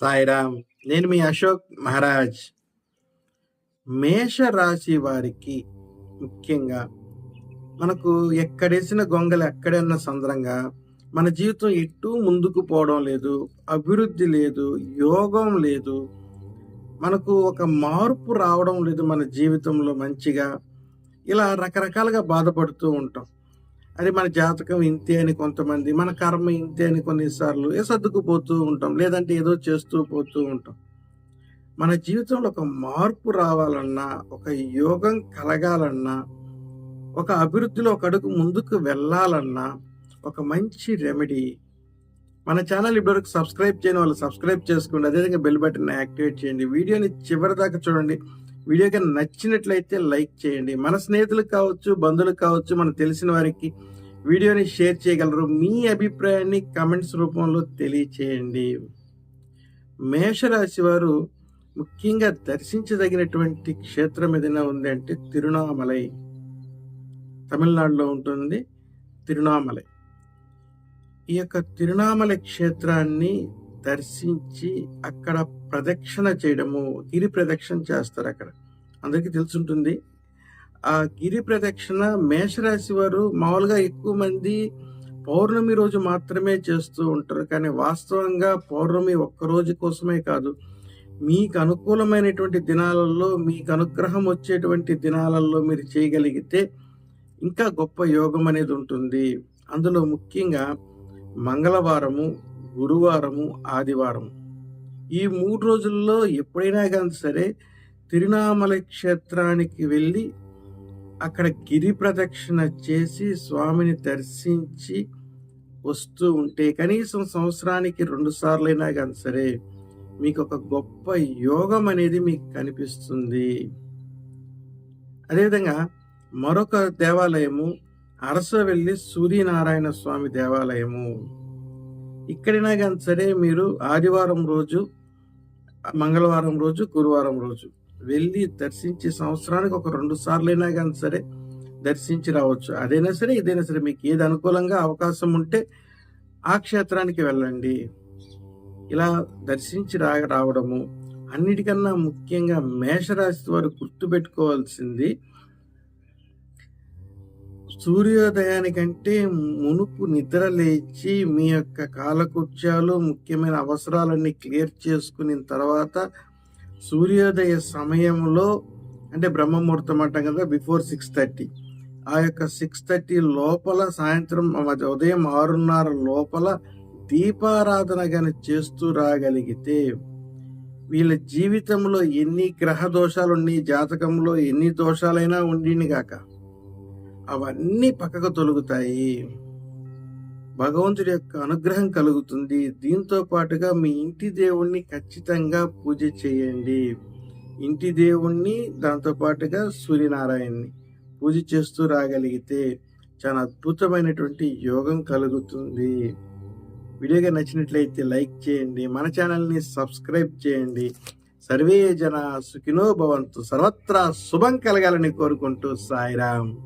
సాయిరామ్ నేను మీ అశోక్ మహారాజ్. మేష రాశి వారికి ముఖ్యంగా మనకు ఎక్కడేసిన గొంగలు ఉన్న సందరంగా మన జీవితం ఎటు ముందుకు పోవడం లేదు అభివృద్ధి లేదు యోగం లేదు. మనకు ఒక మార్పు రావడం లేదు మన జీవితంలో మంచిగా. ఇలా రకరకాలుగా బాధపడుతూ ఉంటాం. అది మన జాతకం ఇంతే అని కొంతమంది మన కర్మ ఇంతే అని కొన్నిసార్లు ఏ సర్దుకుపోతూ ఉంటాం లేదంటే ఏదో చేస్తూ పోతూ ఉంటాం. మన జీవితంలో ఒక మార్పు రావాలన్నా ఒక యోగం కలగాలన్నా ఒక అభివృద్ధిలో ఒక అడుగు ముందుకు వెళ్ళాలన్నా ఒక మంచి రెమెడీ మన ఛానల్ ఇప్పటివరకు సబ్స్క్రైబ్ చేయని వాళ్ళు సబ్స్క్రైబ్ చేసుకోండి. అదేవిధంగా బెల్ బటన్ యాక్టివేట్ చేయండి. వీడియోని చివరి దాకా చూడండి. వీడియో కానీ నచ్చినట్లయితే లైక్ చేయండి. మన స్నేహితులకు కావచ్చు బంధువులకు కావచ్చు మనకు తెలిసిన వారికి వీడియోని షేర్ చేయగలరు. మీ అభిప్రాయాన్ని కమెంట్స్ రూపంలో తెలియచేయండి. మేషరాశి వారు ముఖ్యంగా దర్శించదగినటువంటి క్షేత్రం ఏదైనా ఉంది అంటే తిరునామలై. తమిళనాడులో ఉంటుంది తిరునామలై. ఈ యొక్క తిరునామల క్షేత్రాన్ని దర్శించి అక్కడ ప్రదక్షిణ చేయడము గిరి ప్రదక్షిణ చేస్తారు అక్కడ. అందరికీ తెలుసుంటుంది. ఆ గిరి ప్రదక్షిణ మేషరాశి వారు మామూలుగా ఎక్కువ మంది పౌర్ణమి రోజు మాత్రమే చేస్తూ ఉంటారు. కానీ వాస్తవంగా పౌర్ణమి ఒక్క రోజు కోసమే కాదు. మీకు అనుకూలమైనటువంటి దినాలలో మీకు అనుగ్రహం వచ్చేటువంటి దినాలలో మీరు చేయగలిగితే ఇంకా గొప్ప యోగం అనేది ఉంటుంది. అందులో ముఖ్యంగా మంగళవారము గురువారము ఆదివారము. ఈ మూడు రోజుల్లో ఎప్పుడైనా కానీ సరే తిరునామల క్షేత్రానికి వెళ్ళి అక్కడ గిరి ప్రదక్షిణ చేసి స్వామిని దర్శించి వస్తూ ఉంటే కనీసం సంవత్సరానికి రెండు సార్లైనా కానీ సరే మీకు ఒక గొప్ప యోగం అనేది మీకు కనిపిస్తుంది. అదేవిధంగా మరొక దేవాలయము అరసవెల్లి సూర్యనారాయణ స్వామి దేవాలయము. ఇక్కడైనా కానీ సరే మీరు ఆదివారం రోజు మంగళవారం రోజు గురువారం రోజు. వెళ్ళి దర్శించి సంవత్సరానికి ఒక రెండు సార్లైనా కానీ సరే దర్శించి రావచ్చు. అదైనా సరే ఇదైనా సరే మీకు ఏది అనుకూలంగా అవకాశం ఉంటే ఆ క్షేత్రానికి వెళ్ళండి. ఇలా దర్శించి రా రావడము అన్నిటికన్నా ముఖ్యంగా మేషరాశి వారు గుర్తుపెట్టుకోవాల్సింది సూర్యోదయానికంటే మునుపు నిద్ర లేచి మీ యొక్క కాలకృత్యాలు ముఖ్యమైన అవసరాలన్నీ క్లియర్ చేసుకున్న తర్వాత సూర్యోదయ సమయంలో అంటే బ్రహ్మముహూర్తం అంటాం కదా బిఫోర్ సిక్స్ థర్టీ. ఆ యొక్క సిక్స్ థర్టీ లోపల సాయంత్రం ఉదయం ఆరున్నర లోపల దీపారాధన కానీ చేస్తూ రాగలిగితే వీళ్ళ జీవితంలో ఎన్ని గ్రహ దోషాలు ఉన్నాయి జాతకంలో ఎన్ని దోషాలైనా ఉండిని గాక అవన్నీ పక్కకు తొలుగుతాయి. భగవంతుడి యొక్క అనుగ్రహం కలుగుతుంది. దీంతో పాటుగా మీ ఇంటి దేవుణ్ణి ఖచ్చితంగా పూజ చేయండి. ఇంటి దేవుణ్ణి దాంతో పాటుగా పూజ చేస్తూ రాగలిగితే చాలా అద్భుతమైనటువంటి యోగం కలుగుతుంది. వీడియోగా నచ్చినట్లయితే లైక్ చేయండి. మన ఛానల్ని సబ్స్క్రైబ్ చేయండి. సర్వే జన సుఖినో భవంతు. సర్వత్రా శుభం కలగాలని కోరుకుంటూ సాయిరామ్.